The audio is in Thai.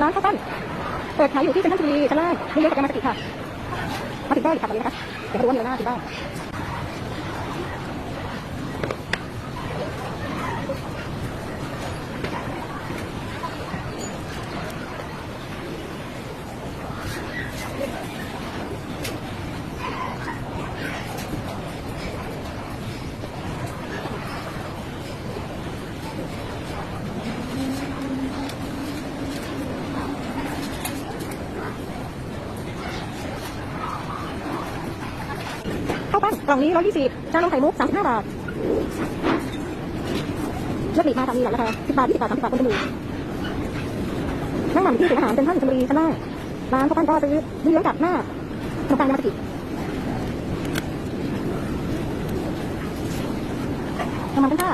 ร้านข้าวต้นเปิดขายอยู่ที่เซ็นทรัลบุรีชั้นล่างไม่เลี้ยวจากยามาสกิค่ะ มาถึงได้ค่ะตอนนี้นะคะเดี๋ยวมาดูว่ามีอะไรน่าติดบ้าง ข้าวปั้นกล่องนี้ร้อยยี่สิบจานมไข่มุกสามสิบห้าบาทเลือกหลีกมาทำมีหลายราคาสิบบาทยี่สิบบาทสามสิบบาทคนละหนึ่งนั่งหมั่นที่ศูนย์อาหารเป็นท่านชมรีชั้นล่างร้านข้าวปั้นก็ซื้อเลี้ยงกับหน้าขนมปังยามาสกิน้ำมันกันค่ะ